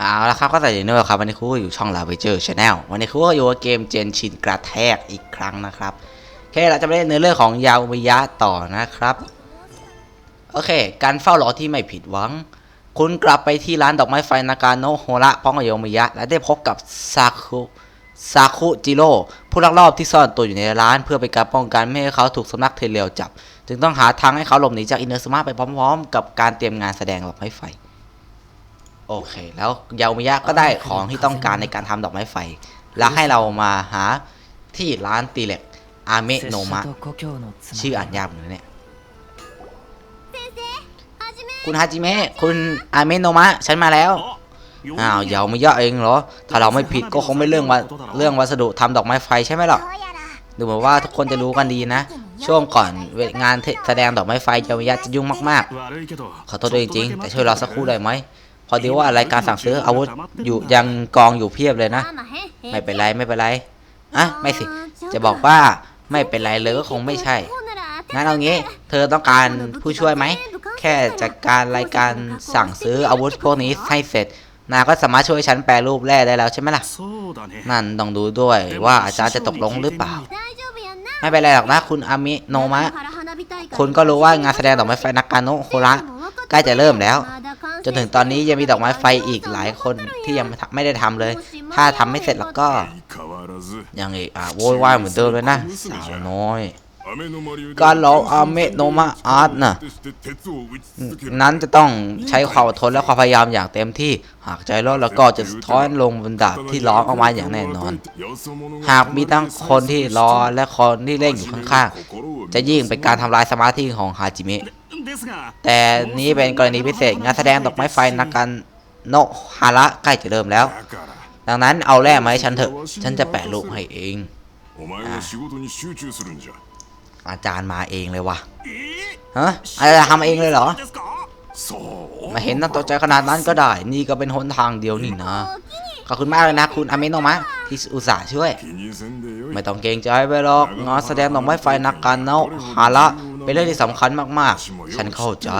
เอาละครับก็แต่เนอร์ครับวันนี้ครูก็อยู่ช่องลาเวเจอร์ชาแนลวันนี้ครูก็อยู่กับเกมเจนชินกระแทกอีกครั้งนะครับโอเคเราจะไปเล่นเนื้อเรื่องของยาวิยะต่อนะครับโอเค การเฝ้ารอที่ไม่ผิดหวัง คุณกลับไปที่ร้านดอกไม้ไฟนากาโนะโฮระพร้อมกับโยมิยะ และได้พบกับซาคุซาคุจิโร่ผู้ลักลอบที่ซ่อนตัวอยู่ในร้าน เพื่อเป็นการป้องกันไม่ให้เขาถูกสำนักเทเลวจับ จึงต้องหาทางให้เขาหลบหนีจากอินเนอร์สมาไปพร้อม ๆ กับการเตรียมงานแสดงดอกไม้ไฟ โอเค แล้วยามิยะก็ได้ของที่ต้องการในการทำดอกไม้ไฟ แล้วให้เรามาหาที่ร้านตีเหล็กอาเมะโนมะชื่ออ่านยากเหมือนกันเนี่ยคุณฮาจิเมะคุณอาเมะโนมะฉันมาแล้วอ้าวเยาไม่เยอะเองเหรอ ถ้าเราไม่ผิดก็คงไม่เรื่องว่าเรื่องวัสดุทำดอกไม้ไฟใช่ไหมหรอดูเหมือนว่าทุกคนจะรู้กันดีนะ ช่วงก่อนเวทงานเทแสดงดอกไม้ไฟยามิยะจะยุ่งมากๆขอโทษด้วยจริงๆแต่ช่วยรอสักครู่ได้ไหม พอดีว่ารายการสั่งซื้ออาวุธอยู่ยังกองอยู่เพียบเลยนะ ไม่เป็นไรไม่เป็นไรอะไม่สิ จะบอกว่าไม่เป็นไรเลยก็คงไม่ใช่ งั้นเอางี้ เธอต้องการผู้ช่วยไหม แค่จัดการรายการสั่งซื้ออาวุธพวกนี้ให้เสร็จ นาก็สามารถช่วยฉันแปลรูปแร่ได้แล้วใช่ไหมล่ะ นั่นต้องดูด้วยว่าอาจารย์จะตกลงหรือเปล่า ไม่เป็นไรหรอกนะ คุณอามิโนมะ คุณก็รู้ว่างานแสดงดอกไม้ไฟนักการโนะโฮระ ใกล้จะเริ่มแล้ว จนถึงตอนนี้ยังมีดอกไม้ไฟอีกหลายคนที่ยังไม่ได้ทำเลย ถ้าทำไม่เสร็จแล้วก็ยังอีกอะโวยวายเหมือนเดิมเลยนะสาวน้อยการร้องอาเมโนมะอาร์ตนะนั้นจะต้องใช้ความอดทนและความพยายามอย่างเต็มที่ หากใจร้อนแล้วก็จะสะท้อนลงบนดาบที่ร้องออกมาอย่างแน่นอน หากมีทั้งคนที่รอและคนที่เล่นอยู่ข้างๆ จะยิ่งเป็นการทำลายสมาธิของฮาจิเมะ แต่นี้เป็นกรณีพิเศษงานแสดงดอกไม้ไฟนักการโนฮาระใกล้จะเริ่มแล้ว ดังนั้นเอาแร่มาให้ฉันเถอะ ฉันจะแปะรูปให้เอง อาจารย์มาเองเลยวะฮะอะไรทำเองเลยเหรอ มาเห็นต้องตกใจขนาดนั้นก็ได้ นี่ก็เป็นหนทางเดียวนี่นะ ขอบคุณมากเลยนะคุณอาเมโนะมะที่อุตส่าห์ช่วย ไม่ต้องเกรงใจไปหรอกงานแสดงดอกไม้ไฟนักการเนาฮาระเป็นเรื่องที่สำคัญมากๆ ฉันเข้าใจ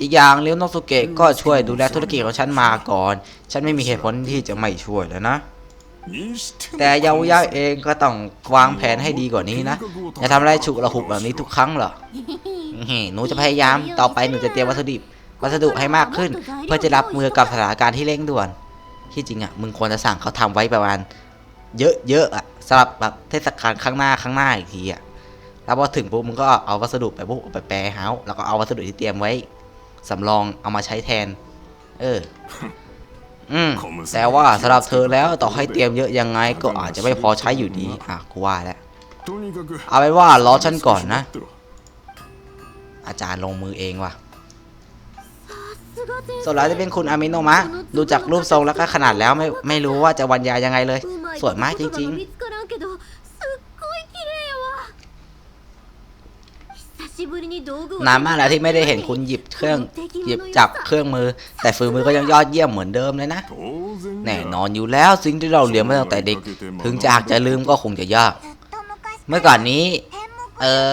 อีกอย่างเลี้ยวโนสุเกะก็ช่วยดูแลธุรกิจของฉันมาก่อน ฉันไม่มีเหตุผลที่จะไม่ช่วยแล้วนะ แต่ยาวยะเองก็ต้องวางแผนให้ดีกว่านี้นะ อย่าทำอะไรฉุกระหุกแบบนี้ทุกครั้งหรอหนูจะพยายามต่อไปหนูจะเตรียมวัสดุวัสดุให้มากขึ้น เพื่อจะรับมือกับสถานการณ์ที่เร่งด่วน ที่จริงอะมึงควรจะสั่งเขาทำไว้ประมาณ เยอะๆอะสำหรับแบบเทศกาลข้างหน้าข้างหน้าอีกทีอะแล้วพอถึงปุ๊บมึงก็เอาวัสดุไปปุ๊บเอาไปแปรเฮาแล้วก็เอาวัสดุที่เตรียมไว้สำรองเอามาใช้แทน เออ อืมแต่ว่าสำหรับเธอแล้วต่อให้เตรียมเยอะยังไง ก็อาจจะไม่พอใช้อยู่ดี อะกูว่าแล้วเอาเป็นว่ารอฉันก่อนนะ อาจารย์ลงมือเองว่ะ ส่วนเราจะเป็นคุณอามิโนมะ ดูจากรูปทรงแล้วก็ขนาดแล้วไม่ไม่รู้ว่าจะบรรยายยังไงเลย สวยมากจริง ๆนานมากแล้วที่ไม่ได้เห็นคุณหยิบเครื่องหยิบจับเครื่องมือ แต่ฝีมือก็ยังยอดเยี่ยมเหมือนเดิมเลยนะ แน่นอนอยู่แล้วสิ่งที่เราเรียนมาตั้งแต่เด็ก ถึงจะอยากจะลืมก็คงจะยาก เมื่อก่อนนี้ เออ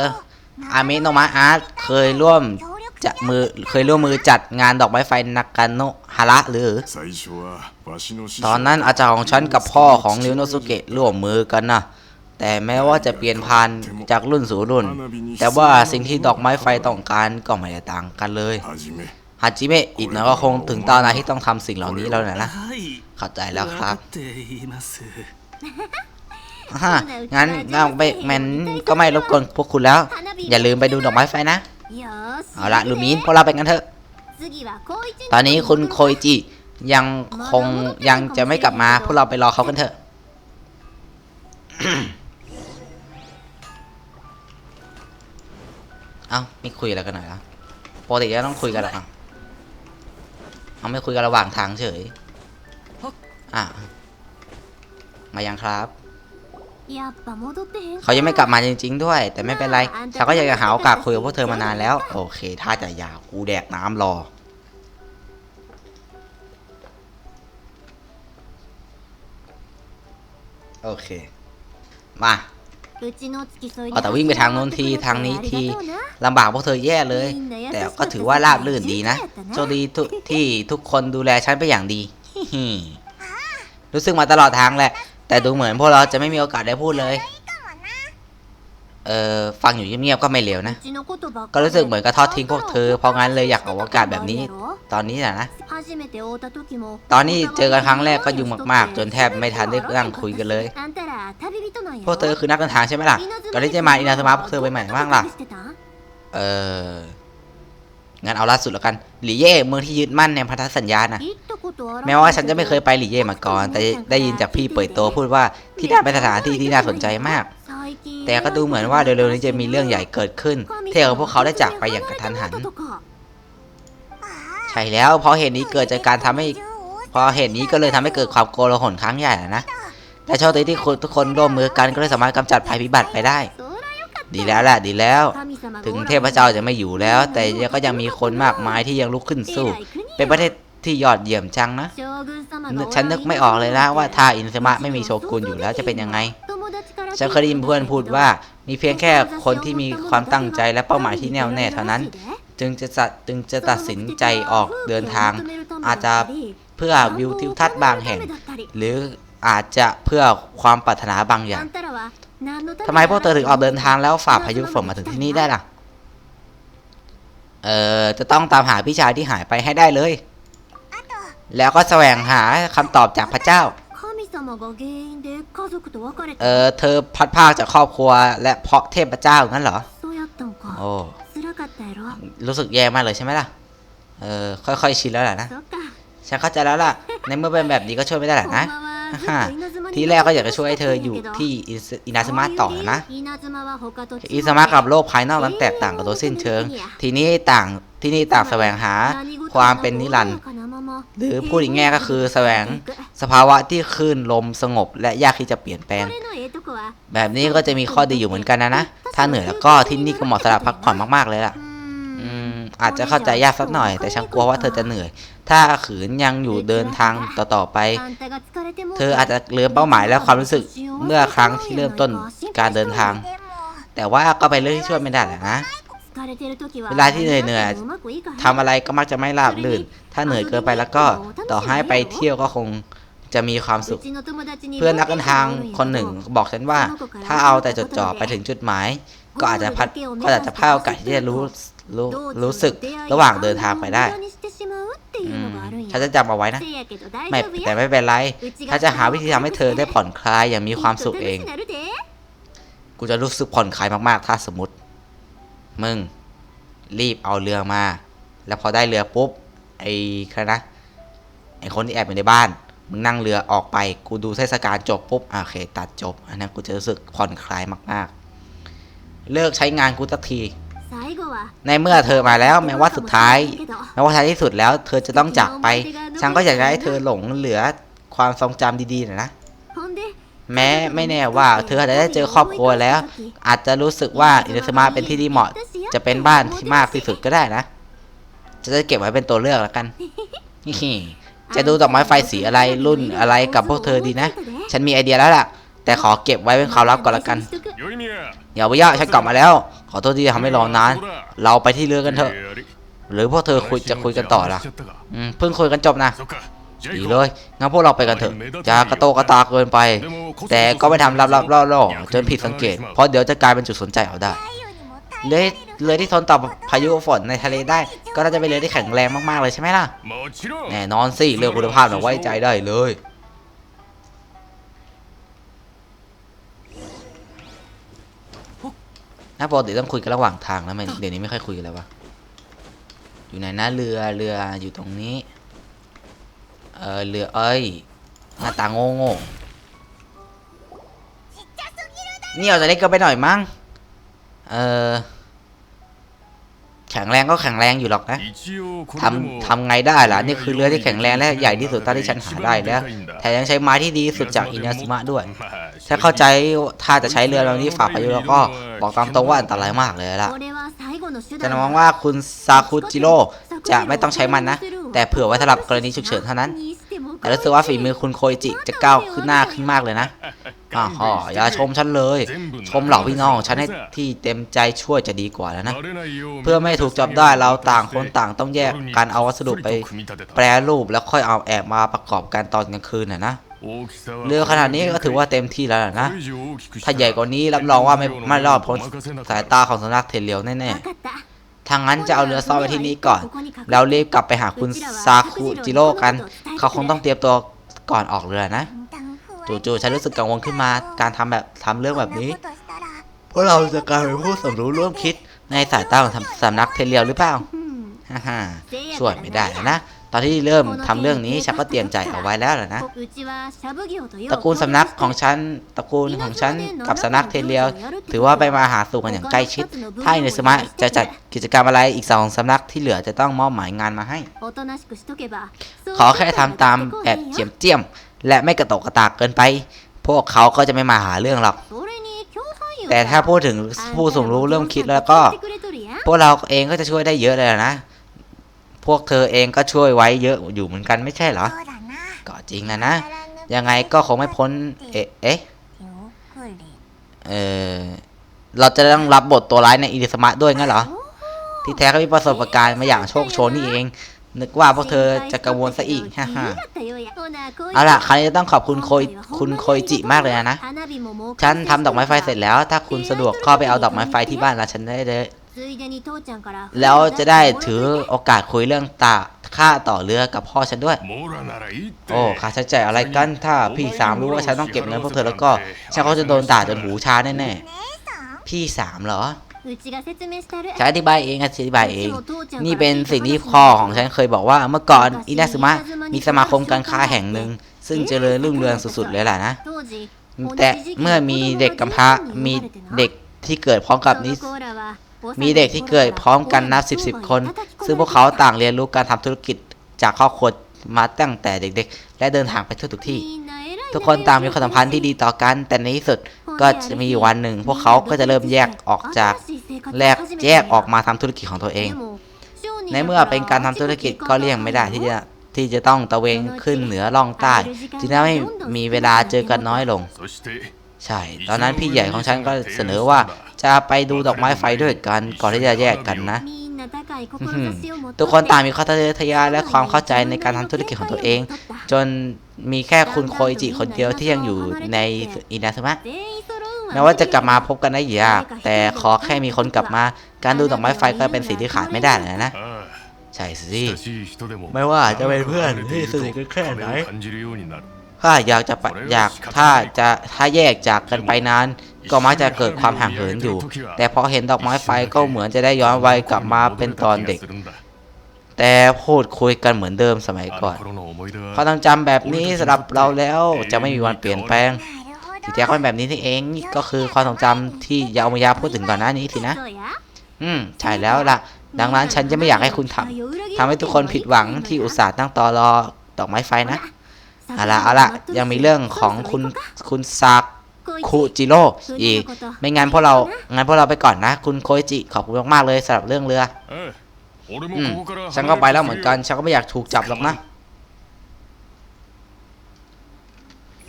อาเมโนมะอาร์ตเคยร่วม จะมือเคยร่วมมือจัดงานดอกไม้ไฟนากาโนะฮาระหรือ ตอนนั้นอาจารย์ของฉันกับพ่อของริวโนสุเกะร่วมมือกันนะแต่แม้ว่าจะเปลี่ยนผ่านจากรุ่นสู่รุ่น แต่ว่าสิ่งที่ดอกไม้ไฟต้องการก็ไม่ได้ต่างกันเลยฮาจิเมะอีกหน่อยก็คงถึงตอนนั้นที่ต้องทำสิ่งเหล่านี้แล้วนะนะเข้าใจแล้วครับฮ่างั้นเราไปแมนก็ไม่รบกวนพวกคุณแล้ว อย่าลืมไปดูดอกไม้ไฟนะ เอาละลูมินพวกเราไปกันเถอะ ตอนนี้คุณโคอิจิยังคงยังจะไม่กลับมา พวกเราไปรอเขากันเถอะเอ้าไม่คุยอะไรกันหน่อยละปกติจะต้องคุยกันเหรออะเอาไม่คุยกันระหว่างทางเฉย อะ มายังครับ เขายังไม่กลับมาจริง ๆ ด้วย แต่ไม่เป็นไรฉันก็อยากจะหาโอกาสคุยกับพวกเธอมานานแล้ว โอเค ถ้าจะยาวกูแดกน้ำรอ โอเค มาเอาแต่วิ่งไปทางโน้นทีทางนี้ทีลำบากพวกเธอแย่เลย แต่ก็ถือว่าราบรื่นดีนะโชคดีทุกที่ทุกคนดูแลฉันไปนอย่างดีฮิรู้สึกมาตลอดทางแหละ แต่ดูเหมือนพวกเราจะไม่มีโอกาสได้พูดเลย เออฟังอยู่เงียบๆก็ไม่เลวนะ ก็รู้สึกเหมือนกับทอดทิ้งพวกเธอ เพราะงั้นเลยอยากออกอากาศแบบนี้ ตอนนี้นะนะ ตอนนี้เจอกันครั้งแรกก็ยุ่งมากๆ จนแทบไม่ทันได้ได้นั่นั่งคุยกันเลย พวกเธอคือนักเดินทางใช่ไหมล่ะก่อนที่จะมาอินาสมาพวกเธอไปไหนบ้างล่ะ เออ งั้นเอาล่าสุดแล้วกัน หลี่เย่เมืองที่ยึดมั่นในพันธสัญญานะแม้ว่าฉันจะไม่เคยไปหลี่เย่มาก่อน แต่ได้ยินจากพี่เปิดโตพูดว่าที่นั่นเป็นสถานที่ที่น่าสนใจมาก แต่แต่ก็ก็ดูดูเหเหมืมืออนนว่าว่าเร็เร็ววๆๆนี้นี้จะจะมีมีเรื่เรื่อองงใหใหญ่ญ่เกิเกิดดขึ้ขึ้นนเท่ากับพวกเขาได้จากไปอย่างกระทันหัน ใช่แล้วเพราะเหตุนี้เกิดจากการทำให้เพราะเหตุนี้ก็เลยทำให้เกิดความโกลาหลครั้งใหญ่นะแต่โชคดีที่คุณทุกคนร่วมมือกันก็เลยสามารถกำจัดภัยพิบัติไปได้ ดีแล้วแหละดีแล้ว ถึถึงงเทเทพพเจ้าเจ้าจะจะไม่ไม่ออยู่ยู่แล้แล้ววแต่แต่ก็ยังมีคนมากมายที่ยังลุกขึ้นสู้ เป็นประเทศที่ยอดเยี่ยมจังนะ ฉัฉันนนึนึกกไม่ไม่ออออกกเลเลยยนะนะว่าว่าถ้าถ้าอิอินนซาซามะมะไม่ไม่มีมีโชโชกุกุนนออยู่ยู่แล้แล้ววจะจะเป็เป็นนยัยังงไงไง ฉัฉันนเคเคยยได้ได้ยิยินนเพื่เพื่ออนนพูพูดดว่าว่า มีเพียงแค่คนที่มีความตั้งใจและเป้าหมายที่แน่วแน่เท่านั้น จึงจะจัดจึงจะตัดสินใจออกเดินทาง อาจจะเพื่อวิวทิวทัศน์บางแห่ง หรืออาจจะเพื่อความปรารถนาบางอย่าง ทำทำไมไมพพววกกเธเธออถึถึงงออออกกเดิเดินนทาทางงแล้แล้ววฝ่าฝ่าพาพายุยุฝฝนนมามาถึถึงงที่ที่นี่นี่ได้ได้ล่ะล่ะ เออจะต้องตามหาพี่ชายที่หายไปให้ได้เลย แล้วก็แสวงหาคำตอบจากพระเจ้า เออเธอพัดพรากจากครอบครัว และเพราะเทพเจ้างั้นเหรอ โอ้ รู้สึกแย่มากเลยใช่ไหมล่ะ เออ ค่อยๆชินแล้วแหละนะ ฉันเข้าใจแล้วล่ะ ในเมื่อเป็นแบบนี้ก็ช่วยไม่ได้แหละนะ ฮ่าทีทีแรแรกกก็ก็ออยากกยาจะจะช่ช่ววยยให้ให้เธเธออออยู่ยู่ที่ที่อิสอินาซึมะต่อนะอิอินาสซึมะมะกักับบโลโลกกภายนอกนั้นแตกต่างกันโดยสิ้นเชิง ทีนี้ต่างที่นี่ต่างแสวงหาความเป็นนิรันดร์หรือพูดอีกแง่ก็คือแสวงสภาวะที่คลื่นลมสงบ และยากที่จะเปลี่ยนแปลง แบบนี้ก็จะมีข้อดีอยู่เหมือนกันนะนะ ถ้าเหนื่อยแล้วก็ที่นี่ก็เหมาะสำหรับพักผ่อนมากๆเลยล่ะอืม อาจจะเข้าใจยากสักหน่อย แต่ฉันกลัวว่าเธอจะเหนื่อย ถ้าขืนยังอยู่เดินทางต่อๆไป เธออาจจะลืมเป้าหมายและความรู้สึกเมื่อครั้งที่เริ่มต้นการเดินทาง แต่ว่าก็เป็นเรื่องที่ช่วยไม่ได้แหละนะเวลาที่เหนื่อยๆทำอะไรก็มักจะไม่ราบรื่น ถ้าเหนื่อยเกินไปแล้วก็ต่อให้ไปเที่ยวก็คงจะมีความสุข เพื่อนนักเดินทางคนหนึ่งบอกฉันว่า ถ้าเอาแต่จดจ่อไปถึงจุดหมาย ก็อาจจะพัดก็อาจจะพลาดโอกาสที่จะรู้ รู้รู้สึกระหว่างเดินทางไปได้อืมฉันจะจำเอาไว้นะ ไม่ไม่แต่แต่ไม่เป็นไรถ้าถ้าจะจะหาหาวิวิธีธีทำทำให้ให้เธเธออได้ได้ผ่อนคลายอย่างมีความสุขเอง กูจะรู้สึกผ่อนคลายมากๆ ถ้าสมมติ มึง รีบเอาเรือมา แล้วพอได้เรือปุ๊บ ไอ้ใครนะ ไอ้คนที่แอบอยู่ในบ้าน มึงนั่งเรือออกไป กูดูเทศกาลจบปุ๊บอะโอเค ตัดจบ อันนั้นกูจะรู้สึกผ่อนคลายมาก ๆ เลิกใช้งานกูสักที ในเมื่อเธอมาแล้วแม้ว่าสุดท้ายแม้ว่าท้ายที่สุดแล้ว เธอจะต้องจากไป ฉันก็อยากจะให้เธอหลงเหลือความทรงจำดีๆหน่อยนะแม้ไม่แน่ว่า เธออาจจะได้เจอครอบครัวแล้ว อาจจะรู้สึกว่าอินสมาเป็นที่ที่เหมาะ จะเป็นบ้านที่มากที่สุดก็ได้นะ จะได้เก็บไว้เป็นตัวเลือกแล้วกันนี่จะดูดอกไม้ไฟสีอะไรรุ่นอะไรกับพวกเธอดีนะ ฉันมีไอเดียแล้วล่ะ แต่ขอเก็บไว้เป็นความลับก่อนละกันอย่าไปย่าฉันกลับมาแล้ว ขอโทษที่ทำให้รอนาน เราไปที่เรือกันเถอะ หรือพวกเธอคุยจะคุยกันต่อล่ะอืมเพิ่งคุยกันจบนะดีเลยงั้นพวกเราไปกันเถอะอย่ากระโตกกระตากเกินไป แต่ก็ไม่ทำลับๆล่อๆจนผิดสังเกต เพราะเดี๋ยวจะกลายเป็นจุดสนใจเอาได้เรือเรือที่ทนต่อพายุฝนในทะเลได้ ก็น่าจะเป็นเรือที่แข็งแรงมากๆเลยใช่ไหมล่ะ แน่นอนสิเรื่องคุณภาพเราไว้ใจได้เลย น่าปกติต้องคุยกันระหว่างทางแล้วมันเดี๋ยวนี้ไม่ค่อยคุยกันแล้ววะอยู่ไหนนะเรือเรืออยู่ตรงนี้เออเรือเอ้ยหน้าตาโง่โง่ๆนี่เอาจะเล็กก็ไปหน่อยมั้งเออ แข็งแรงก็แข็งแรงอยู่หรอกนะทำทำไงได้ล่ะ นี่คือเรือที่แข็งแรงและใหญ่ที่สุดเท่าที่ฉันหาได้แล้วแถมยังใช้ไม้ที่ดีที่สุดจากอินาซึมะด้วย ถ้าเข้าใจถ้าจะใช้เรือลำนี้ฝ่าพายุแล้วก็บอกตามตรงว่าอันตรายมากเลยล่ะจะจะมมอองงว่าว่าคุณซาคุจิโร่จะไม่ต้องใช้มันนะ แต่เผื่อไว้สำหรับกรณีฉุกเฉินเท่านั้น แต่รู้สึกว่าฝีมือคุณโคอิจิจะก้าวขึ้นหน้าขึ้นมากเลยนะ อ่าฮออย่าชมฉันเลย ชมเหล่าพี่น้องฉันให้ที่เต็มใจช่วยจะดีกว่าแล้วนะ เพื่อไม่ถูกจับได้เราต่างคนต่างต้องแยกการเอาวัสดุไป แปรรูปแล้วค่อยเอาแอบมาประกอบกันตอนกลางคืนน่ะนะเรือขนาดนี้ก็ถือว่าเต็มที่แล้วนะ ถ้าใหญ่กว่านี้รับรองว่าไม่ไม่รอดพ้นสายตาของสนักเทเลียวแน่ๆทางนั้นจะเอาเรือซ่อนไว้ที่นี่ก่อน เราเรีบกลับไปหาคุณซาคุจิโร่กัน เขาคงต้องเตรียมตัวก่อนออกเรือนะ จู่ๆฉันรู้สึกกังวลขึ้นมา การทำแบบทำเรื่องแบบนี้ พวกเราจะกลายเป็นผู้สมรู้ร่วมคิดในสายตาของสำนักเทเลียวหรือเปล่าฮ่าๆช่วยไม่ได้นะ ตอนที่เริ่มทำเรื่องนี้ฉันก็เตรียมใจเอาไว้แล้วนะ ตระกูลสำนักของฉัน ตระกูลของฉันกับสำนักเทเลียว ถือว่าไปมาหาสู่กันอย่างใกล้ชิด ถ้าในสมัยจะจัดกิจกรรมอะไรอีกสองสำนักที่เหลือจะต้องมอบหมายงานมาให้ ขอแค่ทำตามแบบเจียมเจียม และไม่กระตกกระตากเกินไป พวกเขาก็จะไม่มาหาเรื่องหรอก แต่ถ้าพูดถึงผู้สมรู้เริ่มคิดแล้วก็ พวกเราเองก็จะช่วยได้เยอะเลยนะ พวกเธอเองก็ช่วยไว้เยอะอยู่เหมือนกันไม่ใช่เหรอ ก็จริงนะนะ ยังไงก็คงไม่พ้น เอ๊ะเออเราจะต้องรับบทตัวร้ายในอิริสมะด้วยงั้นเหรอ ที่แท้ก็มีประสบการณ์มาอย่างโชคโชนนี่เอง นึกว่าพวกเธอจะกังวลซะอีก ฮ่าฮ่าเอาล่ะ คราวนี้ต้องขอบคุณโคยคุณโคยจิมากเลยนะ ฉันทำดอกไม้ไฟเสร็จแล้ว ถ้าคุณสะดวกก็ไปเอาดอกไม้ไฟที่บ้านเราฉันได้เลย แล้วจะได้ถือโอกาสคุยเรื่องตาค่าต่อเรือกับพ่อฉันด้วย โอ้ค่าใช้จ่ายอะไรกัน ถ้าพี่สามรู้ว่าฉันต้องเก็บเงินพวกเธอแล้วก็ ฉันก็จะโดนด่าจนหูชาแน่ๆ พี่สามเหรอ ฉันอธิบายเองอธิบายเอง นี่เป็นสิ่งที่พ่อของฉันเคยบอกว่าเมื่อก่อนอินาซึมะมีสมาคมการค้าแห่งหนึ่ง ซึ่งเจริญรุ่งเรืองสุดๆเลยแหละนะ แต่เมื่อมีเด็กกำพร้ามีเด็กที่เกิดพร้อมกับนี้มีเด็กที่เกิดพร้อมกันนับสิบสิบคน ซึ่งพวกเขาต่างเรียนรู้การทำธุรกิจจากครอบครัวมาตั้งแต่เด็กๆ และเดินทางไปทั่วทุกที่ ทุกคนต่างมีความสัมพันธ์ที่ดีต่อกัน แต่ในที่สุดก็จะมีอยู่วันหนึ่ง พวกเขาก็จะเริ่มแยกออกจากแลกแยกออกมาทำธุรกิจของตัวเอง ในเมื่อเป็นการทำธุรกิจก็เลี่ยงไม่ได้ที่จะที่จะต้องตะเวนขึ้นเหนือล่องใต้จึงทำให้มีเวลาเจอกันน้อยลง ใช่ ตอนนั้นพี่ใหญ่ของฉันก็เสนอว่าจะไปดูดอกไม้ไฟด้วยกันก่อนที่จะแยกกันนะ ทุกคนต่างมีความทะเยอทะยานและความเข้าใจในการทำธุรกิจของตัวเอง จนมีแค่คุณโคอิจิคนเดียวที่ยังอยู่ในอินาซึมะแม้ว่าจะกลับมาพบกันได้ยากแต่ขอแค่มีคนกลับมา การดูดอกไม้ไฟก็เป็นสิ่งที่ขาดไม่ได้เลยนะใช่สิไม่ว่าจะเป็นเพื่อนที่สนิทกันแค่ไหน ถ้าอยากจะไปอยากถ้าจะถ้าแยกจากกันไปนานก็มักจะเกิดความห่างเหินอยู่ แต่พอเห็นดอกไม้ไฟก็เหมือนจะได้ย้อนวัยกลับมาเป็นตอนเด็ก แต่พูดคุยกันเหมือนเดิมสมัยก่อนความทรงจำแบบนี้สำหรับเราแล้วจะไม่มีวันเปลี่ยนแปลงที่แท้ก็เป็นแบบนี้นี่เองก็คือความทรงจำที่ยาวมายาพูดถึงก่อนหน้านี้สินะ อืมใช่แล้วล่ะ ดังนั้นฉันจะไม่อยากให้คุณทำทำให้ทุกคนผิดหวังที่อุตส่าห์ตั้งตอรอดอกไม้ไฟนะ เอาละเอาละยังมีเรื่องของคุณคุณซาคุจิโร่อีก ไม่งั้นพวกเรางั้นพวกเราไปก่อนนะ คุณโคอิจิขอบคุณมากๆเลยสำหรับเรื่องเรือ อืมฉันก็ไปแล้วเหมือนกัน ฉันก็ไม่อยากถูกจับหรอกนะ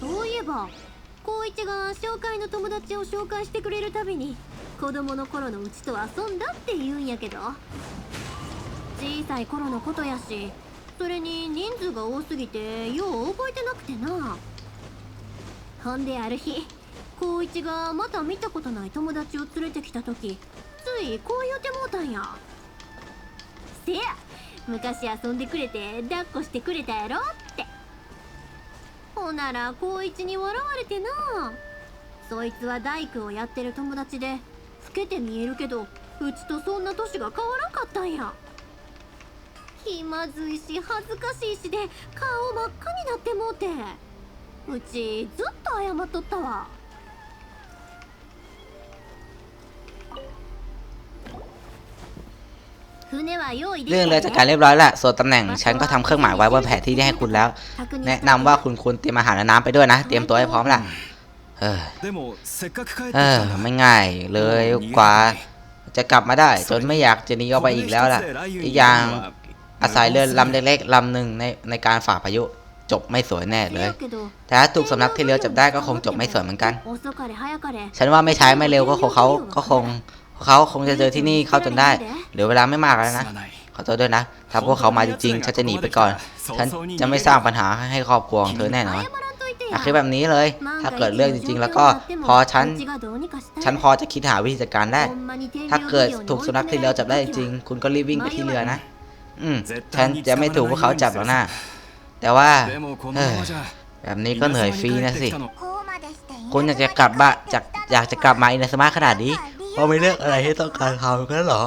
そういえば光一が紹介の友達を紹介してくれるたびに子供の頃のうちと遊んだって言うんやけど小さい頃のことやし それに人数が多すぎてよう覚えてなくてな。ほんである日光一がまた見たことない友達を連れてきた時ついこう言うてもうたんや。せや昔遊んでくれて抱っこしてくれたやろって。ほなら光一に笑われてな。そいつは大工をやってる友達で老けて見えるけどうちとそんな年が変わらんかったんや。気まずいし恥ずかしいしで顔真っ赤になってもうてうちずっと謝っとったわ船は用意でき เรื่อง た เรือจัดการเรียบร้อยแล้วส่วนตำแหน่งฉันก็ทำเครื่องหมายไว้บนแผนที่ได้ให้คุณแล้ว แนะนำว่าคุณควรเตรียมอาหารและน้ำไปด้วยนะ เตรียมตัวให้พร้อมล่ะ เออ でもせっかく帰ってき เออ たんだ ไม่ง่ายเลยกว่า จะกลับมาได้ จนไม่อยากจะหนีออกไปอีกแล้วล่ะ อีกอย่าง อาศัยเรือลำเล็กๆลำหนึ่งในในการฝ่าพายุจบไม่สวยแน่เลย แต่ถ้าถูกสำนักที่เรือจับได้ก็คงจบไม่สวยเหมือนกัน ฉันว่าไม่ใช้ไม่เร็วก็คงเขาก็คงเขาคงจะเจอที่นี่เข้าจนได้เหลือเวลาไม่มากแล้วนะขอโทษด้วยนะ ถ้าพวกเขามาจริงๆฉันจะหนีไปก่อน ฉันจะไม่สร้างปัญหาให้ครอบครัวของเธอแน่นอนอยากคิดแบบนี้เลย ถ้าเกิดเรื่องจริง ๆ แล้วก็พอฉัน ฉันพอจะคิดหาวิธีการได้ ถ้าเกิดถูกสุนัขที่เรือจับได้จริง คุณก็รีบวิ่งไปที่เรือนะ อืมฉันจะไม่ถูกพวกเขาจับแล้วนะแต่ว่าเฮ้ยแบบนี้ก็เหนื่อยฟรีนะสิ คุคุณณอยากกอายจะจะกกลัลับบบ้าบ้านจากอยากจะกลับมาอินาสมาขนาดนี้เพราะมีเรื่องอะไรที่ต้องการทำกันเหรอ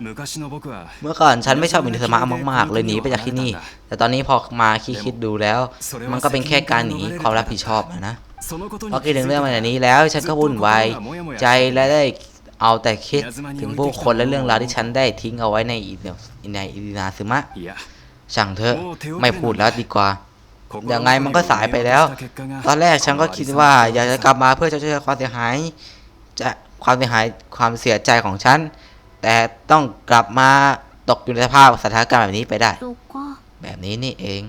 เมื่เมื่ออก่อนฉันไม่ชอบอินาสมะมากๆ เลยหนีไปจากที่นี่ แต่ตอนนี้พอมาคิดคิดดูแล้ว มันก็เป็นแค่การหนีความรับผิดชอบอะนะเพพอราะคิคิดดถึถึงงเรื่เรื่อองงมัมันนอัอันนนี้นี้แล้ว ฉันก็วุ่นวายใจใจและได้ เอาแต่คิดถึงผู้คนและเรื่องราวที่ฉันได้ทิ้งเอาไว้ในในอินาซึมะช่างเถอะไม่พูดแล้วดีกว่าอย่างไงมันก็สายไปแล้ว ตอนแรกฉันก็คิดว่าอยากจะกลับมาเพื่อจะช่วยความเสียหาย จะความเสียหายความเสียใจของฉัน แต่ต้องกลับมาตกอยู่ในสภาพสถานการณ์แบบนี้ไปได้ แบบนี้นี่เอง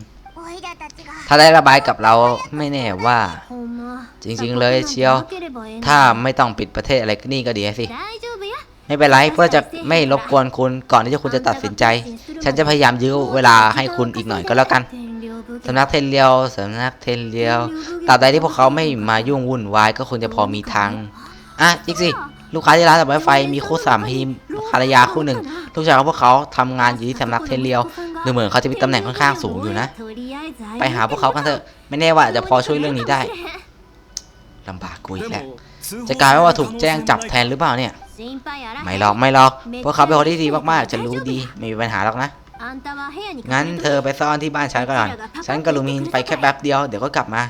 ถ้าได้ระบายกับเราไม่แน่ว่า จริงๆเลยเชียว ถ้าไม่ต้องปิดประเทศอะไรนี่ก็ดีสิไม่เป็นไรเพื่อจะไม่รบกวนคุณก่อนที่คุณจะตัดสินใจ ฉันจะพยายามยื้อเวลาให้คุณอีกหน่อยก็แล้วกันสำนักเทนเลียวสำนักเทนเลียวตราบใดที่พวกเขาไม่มายุ่งวุ่นวายก็คงจะพอมีทางอะอีกสิลูกค้าที่ร้านตัดไม้ไฟมีคู่สามพีมภรรยาคู่หนึ่งลูกชายของพวกเขาทำงานอยู่ที่สำนักเทนเลียวดูเหมือนเขาจะมีตำแหน่งค่อนข้างสูงอยู่นะ ไปหาพวกเขากันเถอะ ไม่แน่ว่าอาจจะพอช่วยเรื่องนี้ได้ลำบากกูอีกแล้วจะกลายเป็นว่าถูกแจ้งจับแทนหรือเปล่าเนี่ย ไม่หรอกไม่หรอกพวกเขาเป็นคนที่ดีมากๆฉันรู้ดีไม่มีปัญหาหรอกนะงั้นเธอไปซ่อนที่บ้านฉันก่อนฉันกับลูมินไปแค่แป๊บเดียวเดี๋ยวก็กลับมา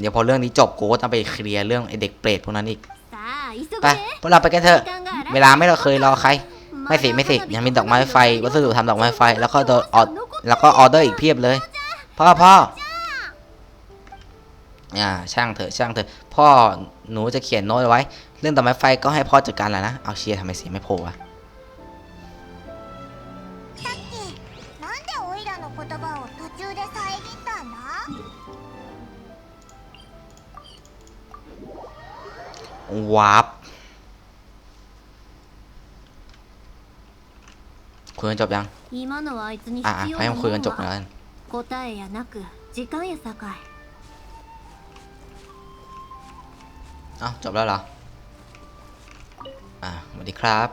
เดี๋ยวพอเรื่องนี้จบกูก็ต้องไปเคลียร์เรื่องไอเด็กเปรตพวกนั้นอีกไปพวกเราไปกันเถอะ เวลาไม่เราเคยรอใคร ไม่สิไม่สิยังมีดอกไม้ไฟ วัสดุทำดอกไม้ไฟ แล้วก็ออแล้วก็ออเดอร์อีกเพียบเลย พ่อพ่ออ่าช่างเถอะช่างเถอะ พ่อหนูจะเขียนโน้ตไว้ เรื่องต่อไม้ไฟก็ให้พ่อจัดการแหละนะเอาเชียร์ทำไมเสียไม่โผล่อะวาร์ปคุยกันจบยังอะให้ยันคุยกันจบแล้ว 答えやなく時間やさかい เอ้าจบแล้วเหรอ อ่ะสวัสดีครับ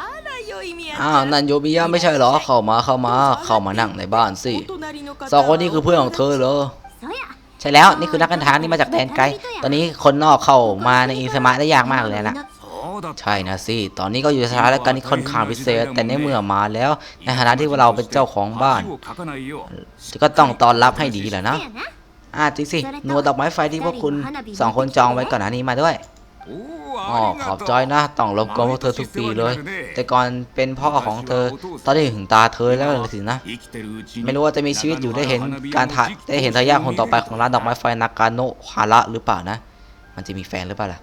อ้าว นันโยมิยะไม่ใช่เหรอ เข้ามาเข้ามา เข้ามานั่งในบ้านสิ สองคนนี้คือเพื่อนของเธอเหรอ そうや ใช่แล้ว นี่คือนักเดินทางที่มาจากแดนไกล ตอนนี้คนนอกเข้ามาในอินสมาได้ยากมากเลยนะ ใช่นะสิ ตอนนี้ก็อยู่สถานการณ์ที่ค่อนข้างพิเศษ แต่ในเมื่อมาแล้ว ในฐานะที่เราเป็นเจ้าของบ้าน ก็ต้องต้อนรับให้ดีแหละนะอาจริงสิ หนัวดอกไม้ไฟที่พวกคุณสองคนจองไว้ก่อนหน้านี้มาด้วยอ๋อขอบจอยนะ ต้องรบกวนพวกเธอทุกปีเลย แต่ก่อนเป็นพ่อของเธอ ตอนนี้ถึงตาเธอแล้วสินะ ไม่รู้ว่าจะมีชีวิตอยู่ได้เห็นการถ่ายได้เห็นทายาทคนต่อไปของร้านดอกไม้ไฟนากาโนฮาระหรือเปล่านะ มันจะมีแฟนหรือเปล่าล่ะ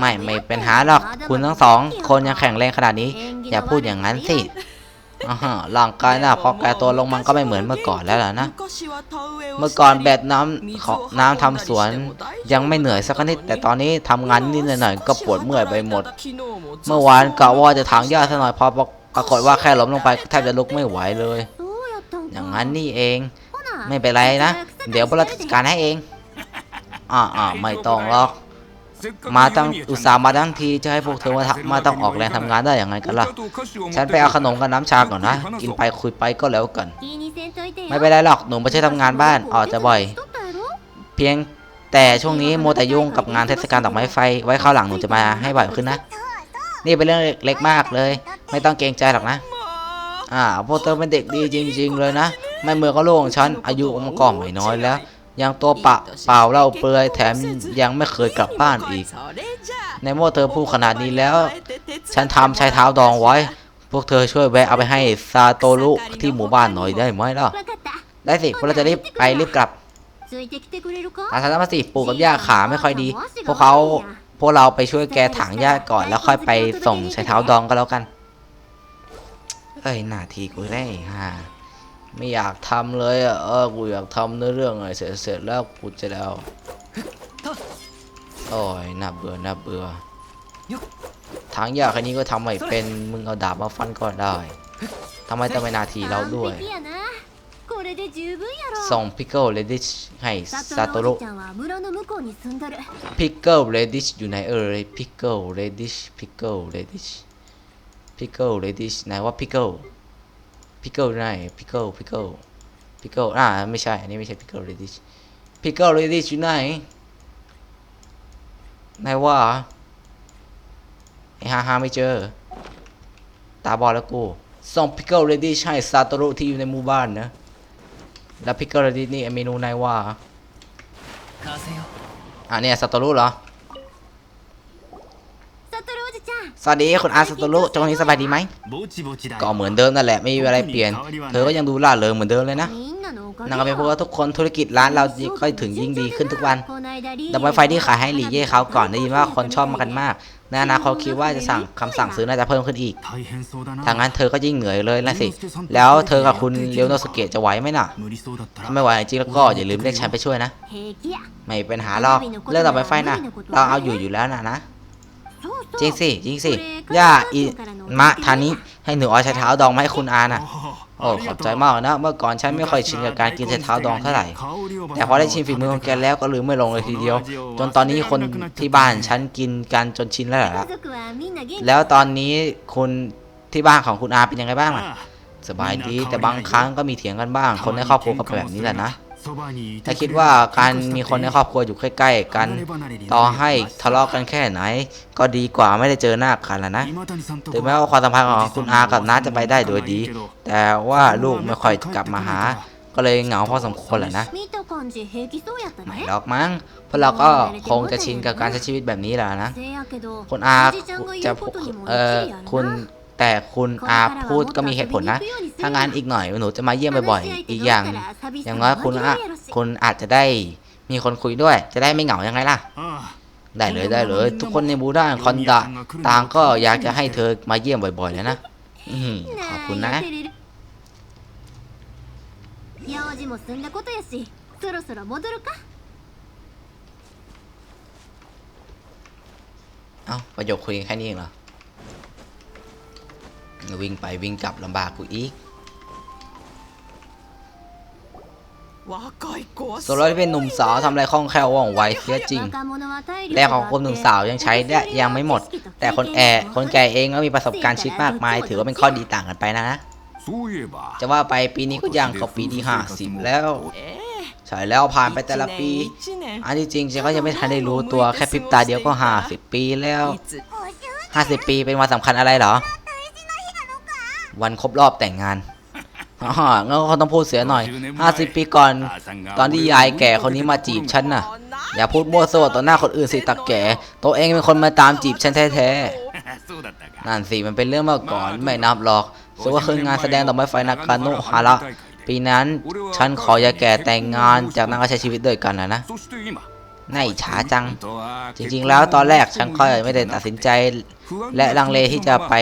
ไม่ไม่เป็นหาหรอกคุณทั้งสอง คนยังแข็งแรงขนาดนี้ อย่าพูดอย่างนั้นสิร่างกายน่ะพอแกตัวลงมันก็ไม่เหมือนเมื่อก่อนแล้วล่ะนะ เมื่อก่อนแบดน้ำขอน้ำทำสวน ยังไม่เหนื่อยสักนิด แต่ตอนนี้ทำงานนิดหน่อยก็ปวดเมื่อยไปหมด เมื่อวานกะว่าจะถางหญ้าสักหน่อยพอปรากฏว่าแค่ล้มลงไปแทบจะลุกไม่ไหวเลย อย่างนั้นนี่เอง ไม่เป็นไรนะ เดี๋ยวพวกเราจัดการให้เองอ่าอ่าไม่ต้องหรอก มาตั้งอุตส่าห์มาตั้งทีจะให้พวกเธอมาทมาต้องออกแรงทำงานได้อย่างไรกันล่ะ ฉันไปเอาขนมกับน้ำชาก่อนนะ กินไปคุยไปก็แล้วกัน ไม่เป็นไรหรอกหนูไม่ใช่ทำงานบ้านออกจะบ่อย เพียงแต่ช่วงนี้โมแต่ยุ่งกับงานเทศกาลดอกไม้ไฟ ไว้ข้าวหลังหนูจะมาให้บ่อยขึ้นนะ นี่เป็นเรื่องเล็กมากเลย ไม่ต้องเกรงใจหรอกนะ อ่าพวกเธอเป็นเด็กดีจริง ๆ เลยนะ ไม่เมือก็โล่งฉันอายุมันก็ไม่น้อยแล้ว ยังตัวปะเปล่าเล่าเปลือยแถมยังไม่เคยกลับบ้านอีก ในเมื่อเธอพูดขนาดนี้แล้ว ฉันทำชายเท้าดองไว้ พวกเธอช่วยแวะเอาไปให้ซาโตรุที่หมู่บ้านหน่อยได้ไหมล่ะ ได้สิพวกเราจะรีบไปรีบกลับอาสาสมาสิปู่กับย่าขาไม่ค่อยดี พวกเขาพวกเราไปช่วยแกถังหญ้าก่อนแล้วค่อยไปส่งชายเท้าดองก็แล้วกัน เอ้ยหน้าทีกูได้ฮ่า ไม่อยากทำเลยอะเออกูอยากทำเนื้อเรื่องไงเสร็จเสร็จแล้วกูจะแล้วโอ้ยน่าเบื่อน่าเบื่อทางยากแค่นี้ก็ทำไม่เป็นมึงเอาดาบมาฟันก็ได้ทำไมต้องไปนาทีเราด้วยส่งพิกเกิลเลดิชให้ซาโตรุพิกเกิลเลดิชอยู่ไหนเออพิกเกิลเลดิชพิกเกิลเลดิชพิกเกิลเลดิชไหนว่าพิกเกิล พิกเกิลไหนพิกเกิลพิกเกิลพิกเกิลอ่าไม่ใช่ อันนี้ไม่ใช่พิกเกิลเลดิชพิกเกิลเลดิชอยู่ไหนไหนว่าไอฮ่าฮ่าไม่เจอ ตาบอดแล้วกูส่งพิกเกิลเลดิชให้ซาโตรุที่อยู่ในหมู่บ้านนะ แล้วพิกเกิลเลดิชนี่เมนูไหนว่า風よอะเนี่ยซาโตรุเหรอ สวัสดีคุณอาสตูลุจงนี้สบายดีไหมก็เหมือนเดิมนั่นแหละไม่มีอะไรเปลี่ยน เธอก็ยังดูล่าเริงเหมือนเดิมเลยนะนั่นก็เป็นเพราะว่าทุกคนธุรกิจร้านเราก็ถึงยิ่งดีขึ้นทุกวันดับไฟที่ขายให้หลี่เย่เขาก่อนได้ยินว่าคนชอบมากันมากในอนาขาคิดว่าจะสั่งคำสั่งซื้อน่าจะเพิ่มขึ้นอีกทางนั้นเธอก็ยิ่งเหนื่อยเลยนะสิ แล้วเธอกับคุณเลียวโนสเกตจะไหวไหมน่ะ ถ้าไม่ไหวจริงแล้วก็อย่าลืมเรียกฉันไปช่วยนะ ไม่เป็นหาหรอกเรื่องต่อไไฟนะเราเอาอยู่อยู่แล้วนะนะ จริงสิจริงสิย่าอิมะทานิให้หนูเอาใช้เท้าดองมาให้คุณอาน่ะ โอ้ขอบใจมากนะ เมื่อก่อนฉันไม่ค่อยชินกับการกินใช้เท้าดองเท่าไหร่ แต่พอได้ชิมฝีมือของแกแล้วก็ลืมไม่ลงเลยทีเดียว จนตอนนี้คนที่บ้านฉันกินกันจนชินแล้วแหล่ะแล้วตอนนี้คุณที่บ้านของคุณอาเป็นยังไงบ้างล่ะสบายดีแต่บางครั้งก็มีเถียงกันบ้าง คนในครอบครัวก็แบบนี้แหละนะ ถ้าคิดว่าการมีคนในครอบครัวอยู่ใกล้ๆกัน ต่อให้ทะเลาะกันแค่ไหน ก็ดีกว่าไม่ได้เจอหน้ากันละนะ ถึงแม้ว่าความสัมพันธ์ของคุณอากับน้าจะไปได้โดยดี แต่ว่าลูกไม่ค่อยกลับมาหา ก็เลยเหงาพอสมควรแหละนะไม่หรอกมั้งเพราะเราก็คงจะชินกับการใช้ชีวิตแบบนี้แล้วนะคุณอาจะเออคุณ แต่คุณอาพูดก็มีเหตุผลนะ ถ้างั้นอีกหน่อยหนูจะมาเยี่ยมบ่อยๆ อีกอย่าง อย่างน้อยคุณอาคุณอาจจะได้มีคนคุยด้วย จะได้ไม่เหงายังไงล่ะ ได้เลยได้เลย ทุกคนในหมู่บ้านคอนดะต่างก็อยากจะให้เธอมาเยี่ยมบ่อยๆเลยนะอืมขอบคุณนะ 用事も済んだことやしそろそろ戻るか เอ้าประโยคคุยกันแค่นี้เองเหรอ วิ่งไปวิ่งกลับลำบากกูอีกส่โซโล่ที่เป็นหนุ่มสาวทำอะไรคล่องแคล่วว่องไวเสียจริง แรงของคนหนุ่มสาวยังใช้ได้ยังไม่หมด แต่คนแอคนแก่เองก็มีประสบการณ์ชิดมากมาย ถือว่าเป็นข้อดีต่างกันไปนะ จะว่าไปปีนี้ก็ยังเขาปีที่ห้าสิบแล้วใช่แล้วผ่านไปแต่ละปี อันที่จริงฉันก็ยังไม่ทันได้รู้ตัวแค่พริบตาเดียวก็ห้าสิบปีแล้วห้าสิบปีเป็นวันสำคัญอะไรเหรอ วันครบรอบแต่งงานอ๋องั้นก็ต้องพูดเสียหน่อย 50 ปีก่อน ตอนที่ยายแก่คนนี้มาจีบฉันน่ะ อย่าพูดมั่วซั่วต่อหน้าคนอื่นสิตักแก่ ตัวเองเป็นคนมาตามจีบฉันแท้ๆ นั่นสิ มันเป็นเรื่องเมื่อก่อนไม่นับหรอกสมว่าคืนงานแสดงต่อไม้ไฟนักการโนฮาระปีนั้นฉันขออยาแก่แต่งงานจากนั้นก็ใช้ชีวิตด้วยกันนะนะ น่าอิจฉาจัง จริงๆ แล้วตอนแรกฉันอยไม่ได้ตัดสินใจ และลังเลที่จะไป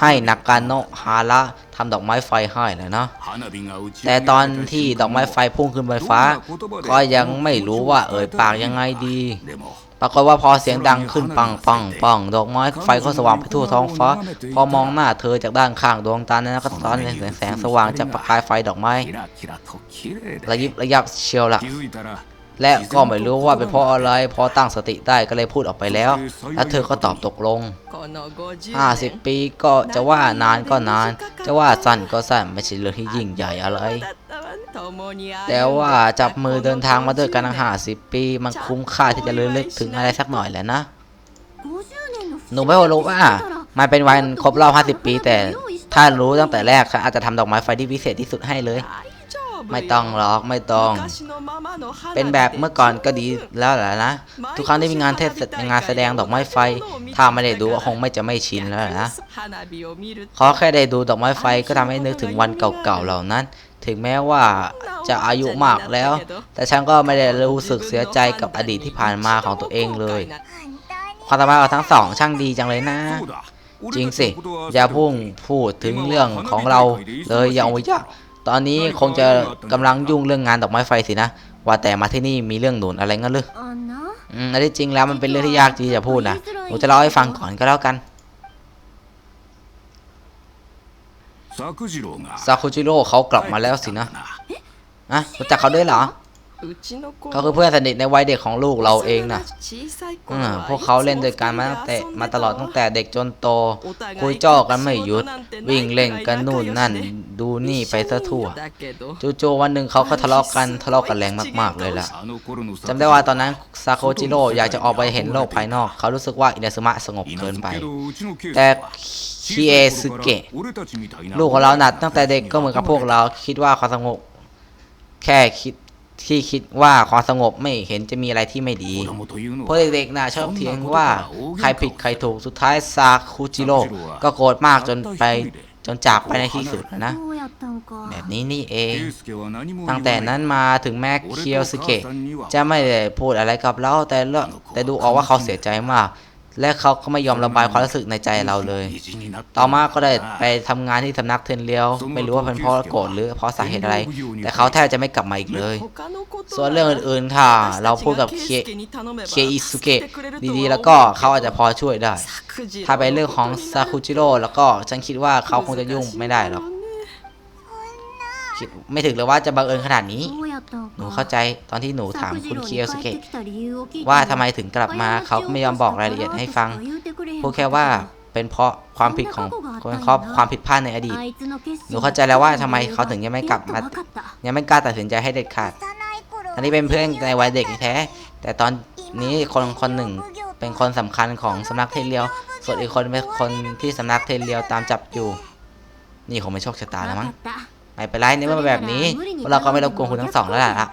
ให้นักการโนฮาระทำดอกไม้ไฟให้เลยเนาะแต่ตอนที่ดอกไม้ไฟพุ่งขึ้นบนฟ้า ก็ยังไม่รู้ว่าเอ่ยปากยังไงดี ปรากฏว่าพอเสียงดังขึ้นปังปังปังดอกไม้ไฟก็สว่างไปทั่วท้องฟ้า พอมองหน้าเธอจากด้านข้างดวงตานั้นก็ตอนแสงแสงสว่างจากประกายไฟดอกไม้ระยิบระยับเชียวละ และก็ไม่รู้ว่าเป็นเพราะอะไรพอตั้งสติได้ก็เลยพูดออกไปแล้ว และเธอก็ตอบตกลง 50 ปีก็จะว่านานก็นาน จะว่าสั้นก็สั้นไม่ใช่เรื่องที่ยิ่งใหญ่อะไร แต่ว่าจับมือเดินทางมาด้วยกันห้าสิบปี มันคุ้มค่าที่จะเลืลึกถึงอะไรสักหน่อยแหละนะ หนูไม่รู้ว่ามันเป็นวันครบรอบ 50 ปี แต่ถ้ารู้ตั้งแต่แรกค่ะอาจจะทำดอกไม้ไฟที่พิเศษที่สุดให้เลย ไม่ต้องหรอกไม่ต้อง เป็นแบบเมื่อก่อนก็ดีแล้วแหละนะ ทุกครั้งที่มีงานเทศงานแสดงดอกไม้ไฟ ถ้าไม่ได้ดูคงไม่จะไม่ชินแล้วนะขอแค่ได้ดูดอกไม้ไฟก็ทำให้นึกถึงวันเก่าๆเหล่านั้น ถึงแม้ว่าจะอายุมากแล้ว แต่ฉันก็ไม่ได้รู้สึกเสียใจกับอดีตที่ผ่านมาของตัวเองเลยความสัมพันธ์ของทั้งสองช่างดีจังเลยนะ จริงสิ อย่าพุ่งพูดถึงเรื่องของเราเลยอย่างวิจาร ตอนนี้คงจะกำลังยุ่งเรื่องงานดอกไม้ไฟสินะ ว่าแต่มาที่นี่มีเรื่องหนุนอะไรเงี้ยหรืออืมอันที่จริงแล้วมันเป็นเรื่องที่ยากที่จะพูดนะหนูจะเล่าให้ฟังก่อนก็แล้วกันซาคุจิโร่เขากลับมาแล้วสินะอะรู้จักเขาด้วยเหรอ เขาคือเพื่อนสนิทในวัยเด็กของลูกเราเองนะพวกเขาเล่นด้วยกันมาตั้งแต่มาตลอดตั้งแต่เด็กจนโต คุยจ้อกันไม่หยุด วิ่งเล่นกันนู่นนั่น ดูนี่ไปซะทั่ว จู่วันหนึ่งเขาก็ทะเลาะกันทะเลาะกันแรงมากๆเลยล่ะจำได้ว่าตอนนั้นซาโคจิโร่อยากจะออกไปเห็นโลกภายนอก เขารู้สึกว่าอินาซึมะสงบเกินไป แต่คีเอซึเกะลูกของเราหนักตั้งแต่เด็กก็เหมือนกับพวกเราคิดว่าความสงบแค่คิด ที่คิดว่าความสงบไม่เห็นจะมีอะไรที่ไม่ดีเพราะเด็กๆนะชอบเถียงว่าใครผิดใครถูกสุดท้ายซาคุจิโร่ก็โกรธมากจนไปจนจากไปในที่สุดนะ แบบนี้นี่เอง ตั้งแต่นั้นมาถึงแม้เคียวสเกะจะไม่ได้พูดอะไรกับเราแต่แต่ดูออกว่าเขาเสียใจมาก และเขาก็ไม่ยอมระบายความรู้สึกในใจเราเลย ต่อมาก็ได้ไปทำงานที่สำนักเทนเลียว ไม่รู้ว่าเป็นเพราะโกรธหรือเพราะสาเหตุอะไร แต่เขาแทบจะไม่กลับมาอีกเลย ส่วนเรื่องอื่นๆค่ะ เราพูดกับเคเคอิสุเกะดีๆ แล้วก็เขาอาจจะพอช่วยได้ ถ้าเป็นเรื่องของซาคุจิโร่แล้วก็ฉันคิดว่าเขาคงจะยุ่งไม่ได้หรอก ไม่ถึงเลยว่าจะบังเอิญขนาดนี้ หนูเข้าใจตอนที่หนูถามคุณเคียวสเกตว่าทำไมถึงกลับมาเขาไม่ยอมบอกรายละเอียดให้ฟังพูดแค่ว่าเป็นเพราะความผิดของคนครอบความผิดพลาดในอดีต หนูเข้าใจแล้วว่าทำไมเขาถึงยังไม่กลับมายังไม่กล้าตัดสินใจให้เด็ดขาดอันนี้เป็นเพื่อนในวัยเด็กแท้ แต่ตอนนี้คนคนหนึ่งเป็นคนสำคัญของสำนักเทเลียว ส่วนอีกคนเป็นคนที่สำนักเทเลียวตามจับอยู่ นี่คงไม่โชคชะตาแล้วมั้ง ไม่เป็นไรในเมื่อเป็นแบบนี้พวกเราก็ไม่รบกวนคุณทั้งสองแล้วล่ะ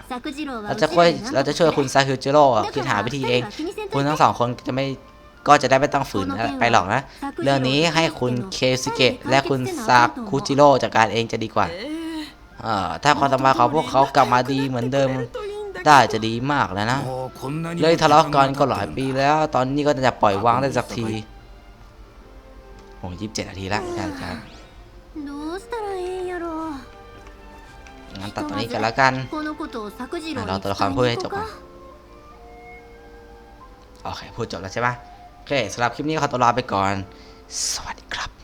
เราจะช่วยเราจะช่วยคุณซาคิวจิโร่อะคิดหาวิธีเอง คุณทั้งสองคนจะไม่ก็จะได้ไม่ต้องฝืนอะไรไปหรอกนะ เรื่องนี้ให้คุณเคซิเกะและคุณซาคุจิโร่จัดการเองจะดีกว่าเอ่อถ้าความสัมพันธ์ของพวกเขากลับมาดีเหมือนเดิมได้จะดีมากแล้วนะ เลเลยยทะทะเลาะเลาะกักันนก็ก็หหลาลายยปีปีแล้ว ตอนนี้ก็จะปล่อยวางได้สักทีโอ้ยี่สิบเจ็ดนาทีแล้วใช่ใช่ งั้นตัดตรงนี้กันแล้วกันเราตัวละครพูดให้จบก่นโอเคพูดจบแล้วใช่ไหมโอเคสำหรับคลิปนี้ขอตัวลาไปก่อน สวัสดีครับ